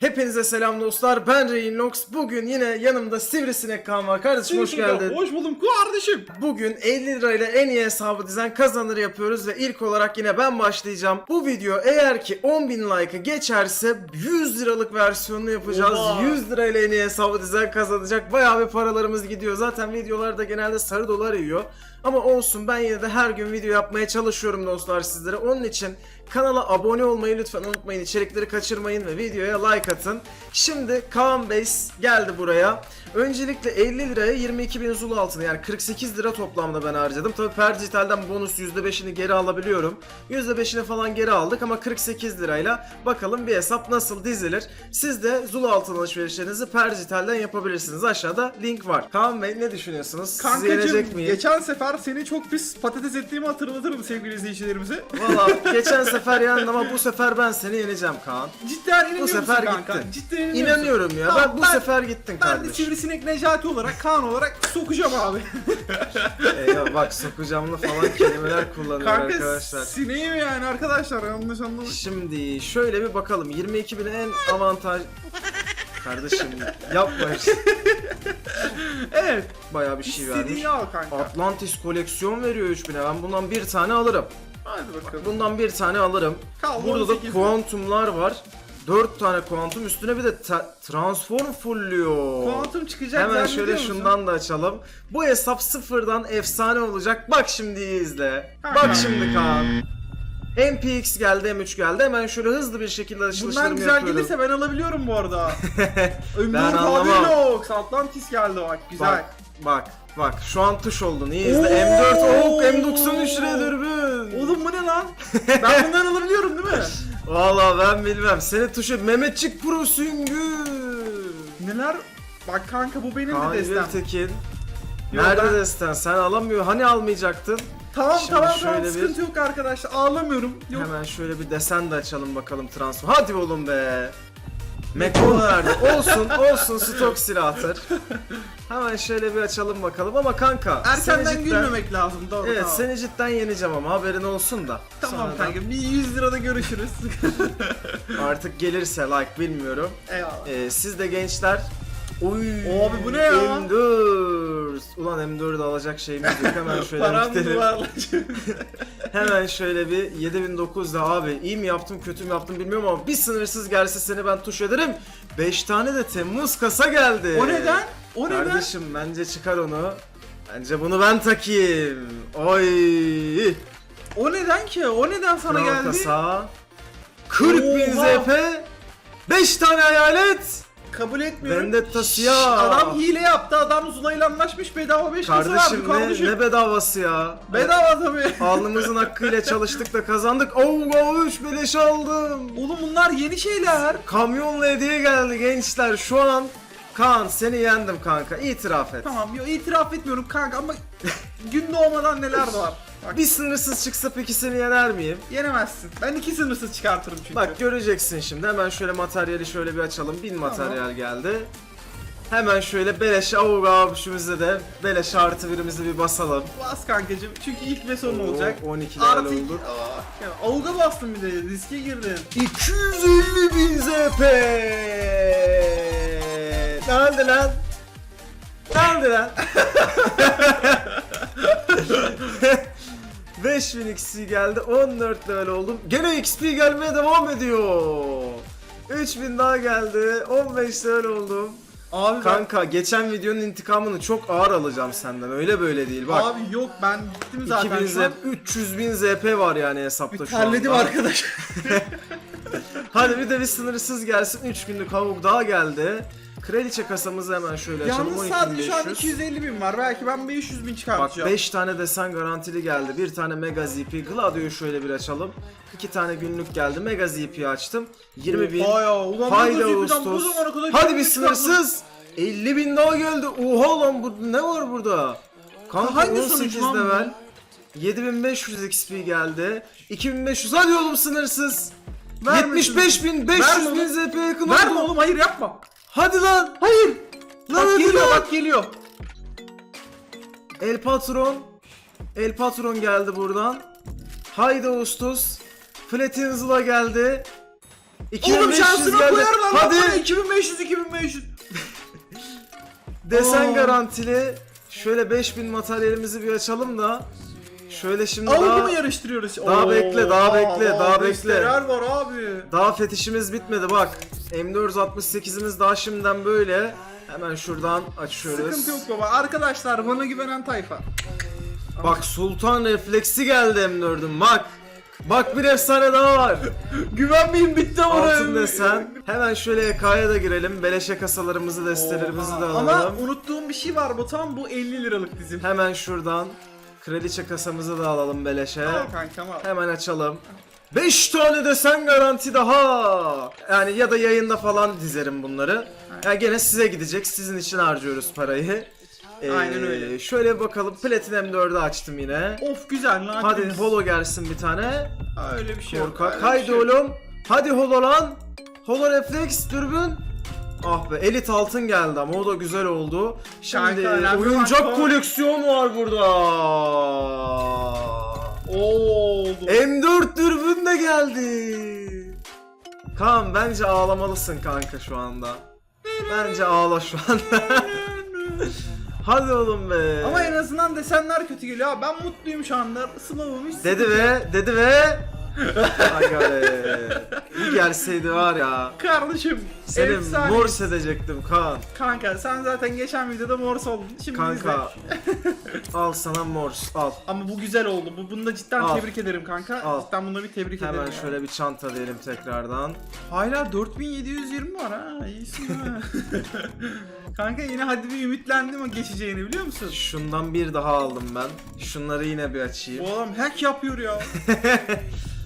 Hepinize selam dostlar. Ben Reynolds. Bugün yine yanımda Sivrisinek Kaan var. Kardeşim hoş geldin. Hoş buldum kardeşim. Bugün 50 lirayla en iyi hesabı dizen kazanır yapıyoruz ve ilk olarak yine ben başlayacağım. Bu video eğer ki 10.000 like'ı geçerse 100 liralık versiyonunu yapacağız. Oha. 100 lirayla en iyi hesabı dizen kazanacak. Bayağı bir paralarımız gidiyor. Zaten videolarda genelde sarı dolar yiyor. Ama olsun ben yine de her gün video yapmaya çalışıyorum dostlar sizlere. Onun için kanala abone olmayı lütfen unutmayın. İçerikleri kaçırmayın ve videoya like atın. Şimdi Kaan Base geldi buraya. Öncelikle 50 liraya 22 bin Zulu altını yani 48 lira toplamda ben harcadım. Tabi per dijitalden bonus %5'ini geri alabiliyorum. %5'ini falan geri aldık ama 48 lirayla bakalım bir hesap nasıl dizilir. Siz de Zulu altın alışverişlerinizi per dijitalden yapabilirsiniz. Aşağıda link var. Kaan Bey ne düşünüyorsunuz? Miyim? geçen sefer seni çok pis patates ettiğimi hatırlatırım sevgili izleyicilerimize. Valla geçen sefer yendin ama bu sefer ben seni yeneceğim Kaan. Cidden inanıyor Bu musun sefer kanka? gittin. Cidden inanıyor musun? İnanıyorum ya. Tamam, ben bu sefer gittin Ben de kardeşim. sivrisinek Necati olarak Kaan olarak sokacağım abi. Ee, ya bak sokacağımlı falan kelimeler kullanıyor Kanka arkadaşlar. sineğim yani arkadaşlar yanlış anlamayın. Şimdi şöyle bir bakalım. 22 bin en avantaj... Kardeşim yapma işte. Evet. Bayağı bir şey vermiş. İstediğini al kanka. Atlantis koleksiyon veriyor 3000'e. Ben bundan bir tane alırım. Hadi bakalım. Bundan bir tane alırım. Kaldı Burada da 18 bin. kuantumlar var. 4 tane kuantum üstüne bir de ta- transform fullüyor. Kuantum çıkacak Hemen zannediyor şöyle musun? şundan da açalım. Bu hesap sıfırdan efsane olacak. Bak şimdi iyi izle. Bak şimdi Kaan. MPX geldi, M3 geldi. Hemen şöyle hızlı bir şekilde açılışlarımı güzel yapıyorum. gelirse ben alabiliyorum bu arada. Ömür anlamam. Fabilox, Atlantis geldi bak güzel. Bak, bak, bak. Şu an tuş oldun. İyi izle. M4, Oo! ok, M93 liraya dürbün. Oğlum bu ne lan? ben bundan alabiliyorum değil mi? Valla ben bilmem. Seni tuşu Mehmetçik Pro Süngü. Neler? Bak kanka bu benim Kaan de destem. Yok, Nerede ben- desten? Sen alamıyor. Hani almayacaktın? Tamam Şimdi tamam şöyle tamam bir- sıkıntı yok arkadaşlar ağlamıyorum. Yok. Hemen şöyle bir desen de açalım bakalım transfer. Hadi oğlum be. Mekon verdi. Olsun olsun stok silahtır. Hemen şöyle bir açalım bakalım ama kanka. Erkenden seni cidden- gülmemek lazım doğru Evet tamam. seni cidden yeneceğim ama haberin olsun da. Tamam Sonradan kanka bir 100 lirada görüşürüz. Artık gelirse like bilmiyorum. Eyvallah. Ee, siz de gençler Oy, Abi bu ne ya? M4. Ulan M4'ü alacak şeyimiz yok. Hemen şöyle Param gidelim. var. Hemen şöyle bir 7900'da abi iyi mi yaptım kötü mü yaptım bilmiyorum ama bir sınırsız gelse seni ben tuş ederim. 5 tane de Temmuz kasa geldi. o neden? O neden? Kardeşim bence çıkar onu. Bence bunu ben takayım. Oy. O neden ki? O neden sana Kral geldi? kasa. 40 bin Oha. ZP. 5 tane hayalet. Kabul etmiyorum. Vendetta Şşş, siyah. Adam hile yaptı. Adam Zula'yla anlaşmış bedava 5 kasa Kardeşim verdi ne, kardeşim. ne bedavası ya. Bedava tabii. Alnımızın hakkıyla çalıştık da kazandık. Oo 3 beleş aldım. Oğlum bunlar yeni şeyler. Kamyonla hediye geldi gençler. Şu an Kaan seni yendim kanka. İtiraf et. Tamam yo itiraf etmiyorum kanka ama gün doğmadan neler var. Bak Bir sınırsız çıksa peki seni yener miyim? yenemezsin. Ben iki sınırsız çıkartırım çünkü. Bak göreceksin şimdi. Hemen şöyle materyali şöyle bir açalım. Bin materyal geldi. Hemen şöyle beleş avuga abişimizde de beleş artı birimizi bir basalım. Bas kankacım çünkü ilk ve son Oo, olacak. 12 level Artı iki. olduk. Aa, ya, avuga bastın bir de riske girdin. 250 bin ZP. Ne oldu lan? Ne oldu lan? 5000 XP geldi 14 level oldum. Gene XP gelmeye devam ediyor. 3000 daha geldi 15 level oldum. Abi ben, Kanka geçen videonun intikamını çok ağır alacağım senden öyle böyle değil bak. abi yok ben gittim zaten 2000 şu an. ZP, 300 bin ZP var yani hesapta Bir şu anda. terledim arkadaş. Hadi bir de bir sınırsız gelsin. 3 günlük havuk daha geldi. Kraliçe kasamızı hemen şöyle açalım. Yalnız sadece şu an 12.500. 250 bin var. Belki ben 500 bin Bak çıkartacağım. 5 tane desen garantili geldi. Bir tane Mega ZP. Gladio'yu şöyle bir açalım. 2 tane günlük geldi. Mega ZP açtım. 20 bin. Oha ulan bu Ağustos. Hadi bir sınırsız. 50 bin daha geldi. Oha lan bu ne var burada? Kanka Hangi 18 sonuç lan bu? level. 7500 XP geldi. 2500 hadi oğlum sınırsız. Verme 75 bin 500 Verme bin. ZP yakın Verme oğlum hayır yapma. Hadi lan. Hayır. Lan bak hadi geliyor lan. bak geliyor. El Patron. El Patron geldi buradan. Haydi Ağustos. Flatin Zula geldi. Oğlum 2500 şansına geldi. koyarım lan. Hadi. Hadi. 2500 2500. Desen Aa. garantili. Şöyle 5000 materyalimizi bir açalım da. Şöyle şimdi Alıcı daha, mı yarıştırıyoruz? daha bekle, daha bekle, daha bekle. Neler var abi. daha fetişimiz bitmedi bak. M468'imiz daha şimdiden böyle. Hemen şuradan açıyoruz. Sıkıntı yok baba. Arkadaşlar bana güvenen tayfa. Bak Sultan refleksi geldi M4'ün bak. Bak bir efsane daha var. Güvenmeyin bitti ama. Altın desen. Hemen şöyle EK'ya da girelim. Beleşe kasalarımızı, destelerimizi de alalım. Ama unuttuğum bir şey var Batuhan bu 50 liralık bizim. Hemen şuradan kraliçe kasamızı da alalım beleşe. Al kankam al. Hemen açalım. 5 tane desen garanti daha. Yani ya da yayında falan dizerim bunları. Ya gene size gidecek. Sizin için harcıyoruz parayı. Ee, Aynen öyle. Şöyle bakalım. Platinum 4'ü açtım yine. Of güzel lan. Hadi holo gelsin bir tane. Öyle bir şey yok. Korkak. öyle bir Haydi şey yok. oğlum. Hadi holo lan. Holo refleks dürbün. Ah be elit altın geldi ama o da güzel oldu. Şimdi Kanka, önemli oyuncak olan- koleksiyon var burada. Oldu. M4 dürbün de geldi. Kaan bence ağlamalısın kanka şu anda. Bence ağla şu anda. Hadi oğlum be. Ama en azından desenler kötü geliyor. abi. Ben mutluyum şu anda. Sınavım hiç Dedi ve dedi ve Aga be. Gelseydi var ya. Kardeşim. Seni efsane. mors edecektim Kaan. Kanka sen zaten geçen videoda mors oldun. Şimdi Kanka. al sana mors al. Ama bu güzel oldu. Bu bunu da cidden Al. tebrik ederim kanka. Al. Cidden bunu bir tebrik ederim. Hemen ya. şöyle bir çanta diyelim tekrardan. Hala 4720 var ha. İyisin ha. kanka yine hadi bir ümitlendim o geçeceğini biliyor musun? Şundan bir daha aldım ben. Şunları yine bir açayım. Bu adam hack yapıyor ya.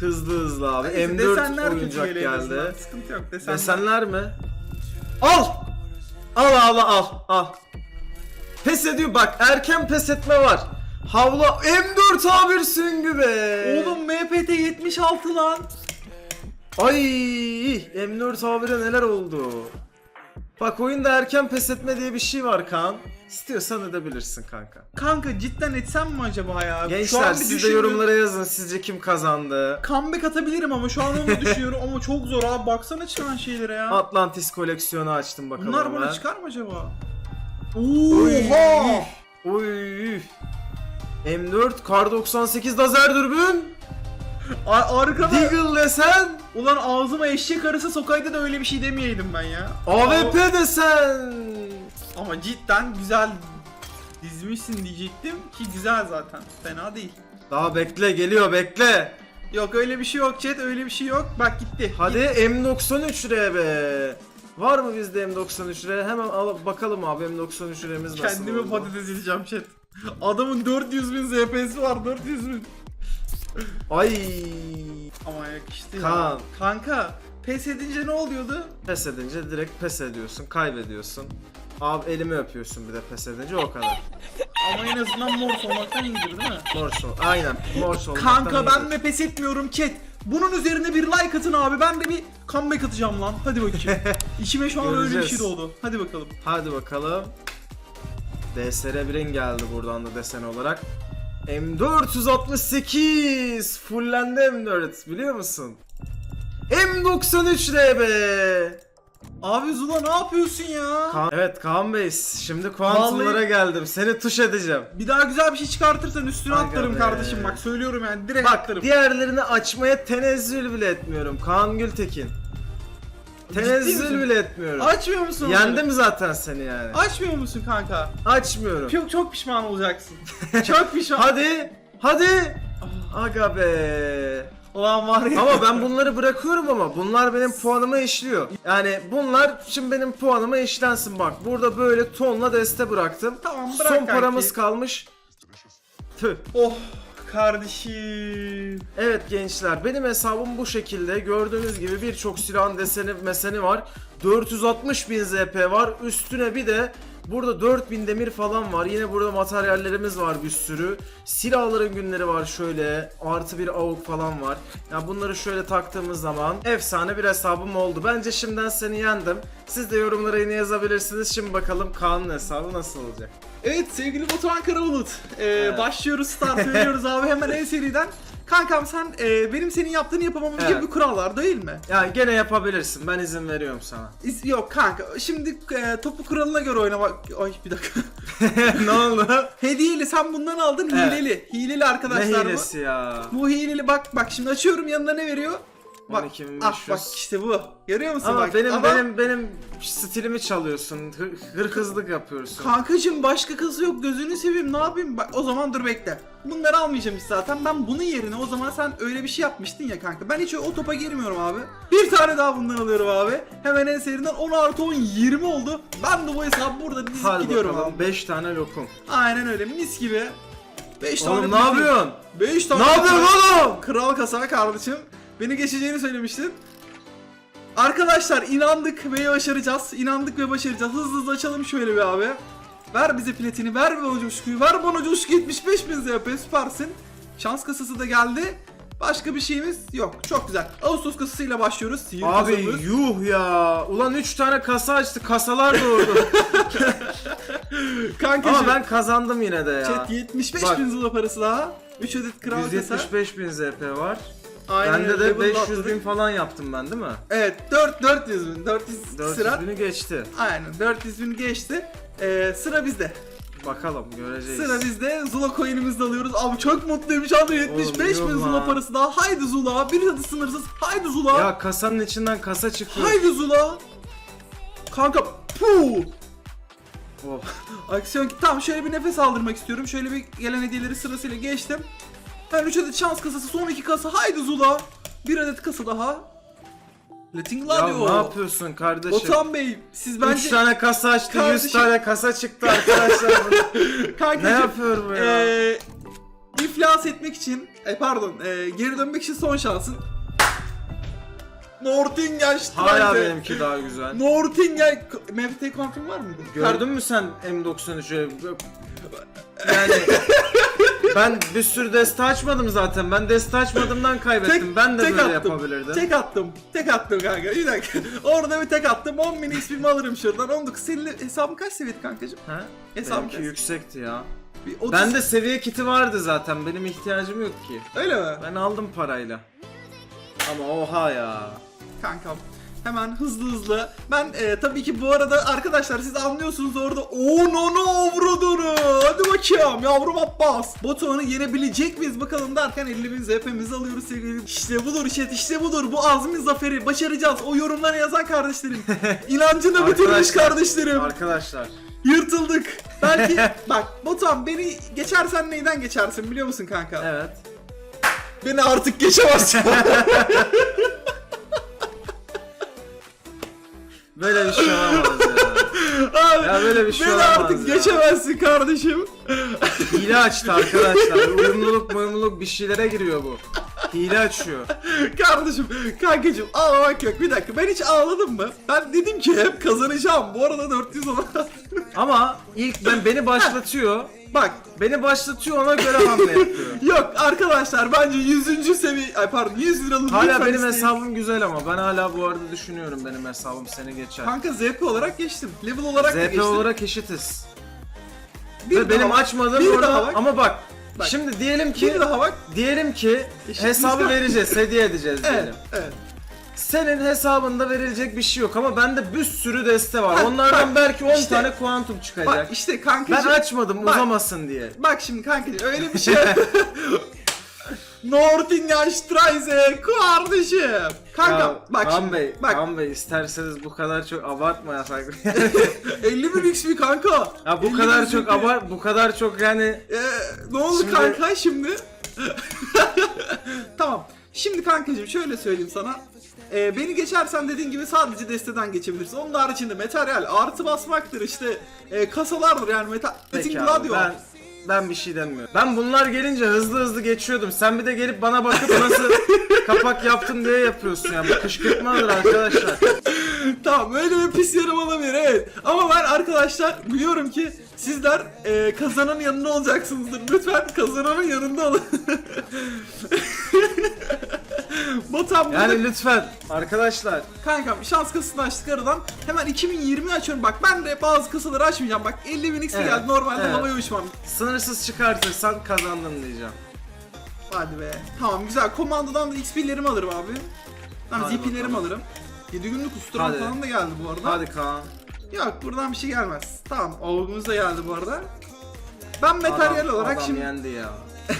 Hızlı hızlı abi. Neyse, M4 desenler kötü oyuncak geliyor en azından. geldi. Sıkıntı yok desenler. Desenler mi? Al! Al al al al. Pes ediyor bak erken pes etme var. Havla M4 A1 süngü be. Oğlum MPT 76 lan. Ay M4 A1'e neler oldu. Bak oyunda erken pes etme diye bir şey var Kaan. İstiyorsan edebilirsin kanka. Kanka cidden etsem mi acaba ya? Şu an Gençler siz de yorumlara yazın sizce kim kazandı. Comeback atabilirim ama şu an onu düşünüyorum ama çok zor abi baksana çıkan şeylere ya. Atlantis koleksiyonu açtım bakalım Bunlar bana ben. çıkar mı acaba? Oha! Oy! M4 Kar 98 lazer dürbün. Ar- arkada Deagle desen. ulan ağzıma eşek arısı sokaydı da öyle bir şey demeyeydim ben ya. AWP desen. Ama cidden güzel dizmişsin diyecektim ki güzel zaten. Fena değil. Daha bekle geliyor bekle. Yok öyle bir şey yok chat öyle bir şey yok. Bak gitti. Hadi M93 R be. Var mı bizde M93 R? Hemen al bakalım abi M93 R'miz nasıl Kendimi oldu? patates edeceğim chat. Adamın 400 bin ZP'si var 400 bin. Ay. Ama yakıştı ya. Kaan. Kanka pes edince ne oluyordu? Pes edince direkt pes ediyorsun, kaybediyorsun. Abi elimi öpüyorsun bir de pes edince o kadar. Ama en azından mor olmaktan iyidir değil mi? Morso. Aynen. Morso olmaktan Kanka ben de pes etmiyorum chat. Bunun üzerine bir like atın abi. Ben de bir comeback atacağım lan. Hadi bakayım. İçime şu an öyle bir şey doğdu. Hadi bakalım. Hadi bakalım. DSR 1'in geldi buradan da desen olarak. M468 fullendi M4 biliyor musun? M93 RB. Abi Zula ne yapıyorsun ya? Kaan- evet Kaan Bey şimdi kuantumlara Vallahi- geldim. Seni tuş edeceğim. Bir daha güzel bir şey çıkartırsan üstüne Aga atlarım be. kardeşim. Bak söylüyorum yani direkt Bak atlarım. diğerlerini açmaya tenezzül bile etmiyorum. Kaan Gültekin. Tenezzül bile etmiyorum. Açmıyor musun? Yendim zaten seni yani. Açmıyor musun kanka? Açmıyorum. Çok çok pişman olacaksın. çok pişman. Hadi. Hadi. Aga be. Ulan var ya. Ama ben bunları bırakıyorum ama bunlar benim puanıma işliyor. Yani bunlar şimdi benim puanıma işlensin bak. Burada böyle tonla deste bıraktım. Tamam, bırak Son kanki. paramız kalmış. Tüh. Oh kardeşim. Evet gençler benim hesabım bu şekilde. Gördüğünüz gibi birçok silahın deseni meseni var. 460 bin ZP var. Üstüne bir de burada 4000 demir falan var. Yine burada materyallerimiz var bir sürü. Silahların günleri var şöyle. Artı bir avuk falan var. Ya bunları şöyle taktığımız zaman efsane bir hesabım oldu. Bence şimdiden seni yendim. Siz de yorumlara yine yazabilirsiniz. Şimdi bakalım Kaan'ın hesabı nasıl olacak. Evet sevgili Batuhan Karabulut. Ee, Evet. Başlıyoruz start veriyoruz abi hemen en seriden. Kankam sen e, benim senin yaptığını yapamamam Evet. gibi bir kural var değil mi? Ya gene yapabilirsin. Ben izin veriyorum sana. İz- Yok kanka şimdi e, topu kuralına göre oynamak... Ay bir dakika. ne oldu? Hediyeli sen bundan aldın Evet. hileli. Hileli ne arkadaşlar bu. hilesi ya? Bu hileli bak bak şimdi açıyorum yanına ne veriyor? Bak 12.500. ah bak işte bu. Görüyor musun Ama bak? benim Ama benim benim stilimi çalıyorsun. Hır, hırkızlık yapıyorsun. Kankacım başka kızı yok gözünü seveyim ne yapayım? Bak o zaman dur bekle. Bunları almayacağım hiç zaten. Ben bunun yerine o zaman sen öyle bir şey yapmıştın ya kanka. Ben hiç o topa girmiyorum abi. Bir tane daha bundan alıyorum abi. Hemen en serinden 10 artı 10 20 oldu. Ben de bu hesabı burada dizip Hadi gidiyorum bakalım. abi. 5 tane lokum. Aynen öyle mis gibi. 5 tane Oğlum ne yapıyorsun? 5 tane Ne yapıyorsun oğlum? Kral kasa kardeşim. Beni geçeceğini söylemiştin. Arkadaşlar inandık ve başaracağız. İnandık ve başaracağız. Hızlı hızlı açalım şöyle bir abi. Ver bize platini, ver bana coşkuyu, ver bana coşku 75 bin ZP süpersin. Şans kasası da geldi. Başka bir şeyimiz yok. Çok güzel. Ağustos kasasıyla başlıyoruz. Sihir Abi kasamız. yuh ya. Ulan 3 tane kasa açtı. Kasalar doğurdu. Kankacım. Ama ben kazandım yine de ya. Chat 75 Bak. bin zula parası daha. 3 adet kral kasa. 175 bin ZP var. Aynen Bende öyle, de level 500 atladık. bin falan yaptım ben değil mi? Evet 4 400 bin. 400, 400 sıra. bini geçti. Aynen 400 bin geçti. Ee, sıra bizde. Bakalım göreceğiz. Sıra bizde. Zula coin'imizi de alıyoruz. Abi çok mutluyum şu anda 75 Oğlum, bin yok Zula lan. parası daha. Haydi Zula. Bir adı sınırsız. Haydi Zula. Ya kasanın içinden kasa çıkıyor. Haydi Zula. Kanka puh. Oh. Aksiyon tamam şöyle bir nefes aldırmak istiyorum. Şöyle bir gelen hediyeleri sırasıyla geçtim. Ben 3 adet şans kasası, son 2 kasa. Haydi Zula. Bir adet kasa daha. Ya Gladio. ne yapıyorsun kardeşim? Otan Bey siz 3 bence tane kasa açtı, 100 Kardeşim- tane kasa çıktı arkadaşlar. Kankacım, ne yapıyor bu ya? Ee, iflas etmek için, e, pardon, e, geri dönmek için son şansın. Nordingen Hala benimki daha güzel. Nordingen... MFT kontrol var mıydı? Gördün mü sen M93'ü? Yani ben bir sürü deste açmadım zaten. Ben deste açmadığımdan kaybettim. ben de böyle attım. yapabilirdim. Tek attım. Tek attım kanka. Bir dakika. Orada bir tek attım. 10 bin ismimi alırım şuradan. 19. Senin hesabın kaç seviyedi kankacığım? Ha? Hesabım Benimki kaç? yüksekti ya. Bir 30... Bende seviye kiti vardı zaten. Benim ihtiyacım yok ki. Öyle mi? Ben aldım parayla. Ama oha ya. Kankam. Hemen hızlı hızlı. Ben e, tabii ki bu arada arkadaşlar siz anlıyorsunuz orada. Oo no no avradını. Hadi bakayım yavrum Abbas. Batuhan'ı yenebilecek miyiz bakalım derken 50 bin ZP'mizi alıyoruz sevgili. İşte budur chat işte budur. Bu azmin zaferi. Başaracağız. O yorumlara yazan kardeşlerim. İnancını bitirmiş Arkadaşlar, kardeşlerim. Arkadaşlar. Yırtıldık. Belki bak Batuhan beni geçersen neyden geçersin biliyor musun kanka? Evet. Beni artık geçemezsin. Böyle bir şey olamaz ya. Abi, Ya böyle bir şey beni olamaz artık ya. geçemezsin kardeşim. Hile açtı arkadaşlar. Uyumluluk uyumluluk bir şeylere giriyor bu. Hile açıyor. Kardeşim, kankacım ağlamak yok. Bir dakika ben hiç ağladım mı? Ben dedim ki hep kazanacağım. Bu arada 400 olan. Ama ilk ben beni başlatıyor. Bak Beni başlatıyor ona göre hamle yapıyor. yok arkadaşlar bence 100. seviye ay pardon 100 liralık Hala lütfen benim isteyin. hesabım güzel ama ben hala bu arada düşünüyorum benim hesabım seni geçer. Kanka ZP olarak geçtim. Level olarak da ZP geçtim. olarak eşitiz. bir Ve daha benim bak, açmadığım bir orada daha bak. ama bak, Bak. şimdi diyelim ki bir daha bak. diyelim ki Eşit hesabı vereceğiz, hediye edeceğiz Evet, diyelim. evet. Senin hesabında verilecek bir şey yok ama bende bir sürü deste var. Ha, Onlardan bak, belki 10 işte. tane kuantum çıkacak. Bak işte ben kankacım. açmadım Bak. uzamasın diye. Bak şimdi kankacım öyle bir şey. Nordingen Streise kardeşim. Kanka Ya, bak Kaan şimdi. Bey, bak Kaan Bey isterseniz bu kadar çok abartmayasak. 50 bin XP kanka. ya bu 50 kadar çok abart bu kadar çok yani Ee, ne oldu Şimdi- kanka şimdi? tamam. Şimdi kankacığım şöyle söyleyeyim sana. Ee, beni geçersen dediğin gibi sadece desteden geçebilirsin. Onun haricinde materyal artı basmaktır işte e, kasalardır yani metal. Peki Metin abi, Gladio. ben ben bir şey demiyorum. Ben bunlar gelince hızlı hızlı geçiyordum. Sen bir de gelip bana bakıp nasıl kapak yaptın diye yapıyorsun ya. Bu kışkırtmadır arkadaşlar. Tamam öyle bir pis yarım olabilir evet. Ama ben arkadaşlar biliyorum ki sizler e, kazananın yanında olacaksınızdır. Lütfen kazananın yanında olun. Burada Yani lütfen arkadaşlar. Kankam şans kasasını açtık aradan. Hemen 2020 açıyorum. Bak ben de bazı kasaları açmayacağım. Bak 50 bin XP Evet, geldi. Normalde evet. havaya uçmam. Sınırsız çıkartırsan kazandın diyeceğim. Hadi be. Tamam güzel. Komandodan da XP'lerimi alırım abi. Tamam ZP'lerimi alırım. 7 günlük usturan Hadi. falan da geldi bu arada. Hadi Kaan. Yok buradan bir şey gelmez. Tamam avgumuz da geldi bu arada. Ben materyal Adam- olarak adam şimdi... yendi ya.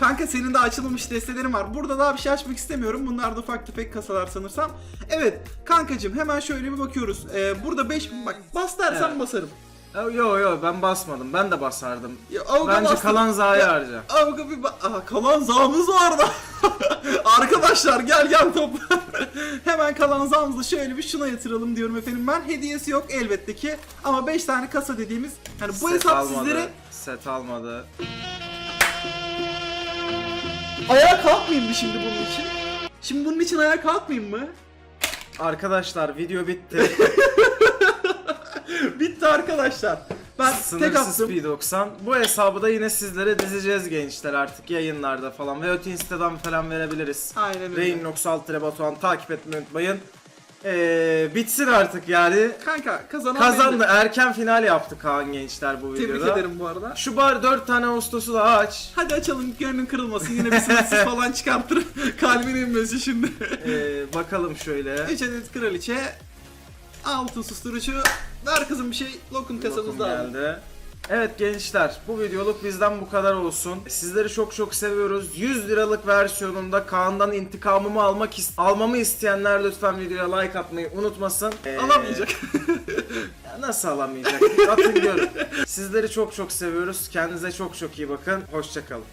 Kanka senin de açılmamış destelerin var. Burada daha bir şey açmak istemiyorum. Bunlar da ufak tefek kasalar sanırsam. Evet kankacım hemen şöyle bir bakıyoruz. Ee, burada 5 bak bas dersen Evet. basarım. Yo yo ben basmadım. Ben de basardım. Ya, avga Bence bastım. kalan zayı Ya, harca. Avga bir ba- Aha, kalan zamımız var da. Arkadaşlar gel gel topla. Hemen kalan zamımızı şöyle bir şuna yatıralım diyorum efendim ben. Hediyesi yok elbette ki. Ama 5 tane kasa dediğimiz yani bu hesap almadı. sizlere Set almadı. Ayağa kalkmayayım mı şimdi bunun için? Şimdi bunun için ayağa kalkmayayım mı? Arkadaşlar video bitti. Bitti arkadaşlar. Ben tek Sınırsız attım. P90. Bu hesabı da yine sizlere dizeceğiz gençler artık yayınlarda falan. Ve öte instadan falan verebiliriz. Aynen öyle. Rain Altre Batuhan takip etmeyi unutmayın. Ee, bitsin artık yani. Kanka kazanan Kazandı. belli. Erken final yaptı Kaan gençler bu Tebrik videoda. ederim bu arada. Şu bar 4 tane Ağustos'u da aç. Hadi açalım gönlün kırılmasın. Yine bir sınırsız falan çıkartır. Kalbin inmesi şimdi. Ee, bakalım şöyle. 3 adet kraliçe. Altın susturucu. Ver kızım bir şey. Lokun kasamız Lokum aldı. geldi. Evet gençler bu videoluk bizden bu kadar olsun. Sizleri çok çok seviyoruz. 100 liralık versiyonunda Kaan'dan intikamımı almak is- almamı isteyenler lütfen videoya like atmayı unutmasın. Ee, Alamayacak. ya Nasıl alamayacak? Atın görün. Sizleri çok çok seviyoruz. Kendinize çok çok iyi bakın. Hoşçakalın.